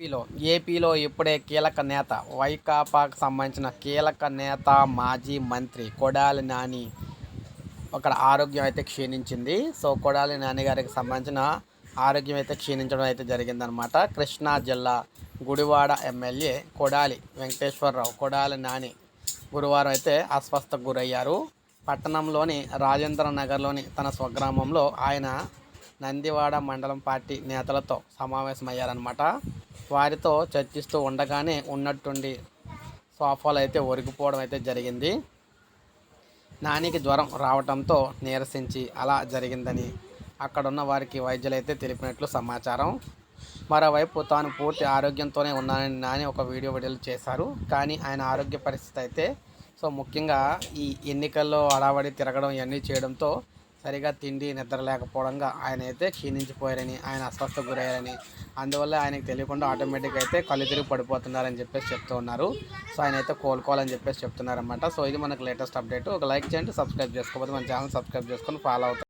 ఏపీలో ఏపీలో ఇప్పుడే కీలక నేత వైకాపాకు సంబంధించిన కీలక నేత మాజీ మంత్రి కొడాలి నాని అక్కడ ఆరోగ్యం అయితే క్షీణించింది. సో కొడాలి నాని గారికి సంబంధించిన ఆరోగ్యం అయితే క్షీణించడం అయితే జరిగిందనమాట కృష్ణా జిల్లా గుడివాడ ఎమ్మెల్యే కొడాలి వెంకటేశ్వరరావు కొడాలి నాని గురువారం అయితే అస్వస్థకు గురయ్యారు. పట్టణంలోని రాజేంద్ర నగర్లోని తన స్వగ్రామంలో ఆయన నందివాడ మండలం పార్టీ నేతలతో సమావేశమయ్యారనమాట వారితో చర్చిస్తూ ఉండగానే ఉన్నట్టుండి సోఫాలు అయితే ఒరిగిపోవడం అయితే జరిగింది. నానికి జ్వరం రావడంతో నీరసించి అలా జరిగిందని అక్కడున్న వారికి వైద్యులు అయితే తెలిపినట్లు సమాచారం. మరోవైపు తాను పూర్తి ఆరోగ్యంతోనే ఉన్నానని నాని ఒక వీడియో విడుదల చేశారు. కానీ ఆయన ఆరోగ్య పరిస్థితి అయితే సో ముఖ్యంగా ఈ ఎన్నికల్లో అడావడి తిరగడం ఇవన్నీ చేయడంతో సరిగా తిండి నిద్ర లేకపోవడంగా ఆయన అయితే క్షీణించిపోయారని ఆయన అస్వస్థ గురయ్యారని. అందువల్ల ఆయనకు తెలియకుండా ఆటోమేటిక్గా అయితే కళ్ళు తిరిగి పడిపోతున్నారని చెప్పేసి చెప్తూ ఉన్నారు. సో ఆయన అయితే కోలుకోవాలని చెప్పేసి చెప్తున్నారన్నమాట. సో ఇది మనకు లేటెస్ట్ అప్డేట్. ఒక లైక్ చేయండి సబ్స్క్రైబ్ చేసుకోకపోతే మన ఛానల్ సబ్స్క్రైబ్ చేసుకొని ఫాలో అవుతారు.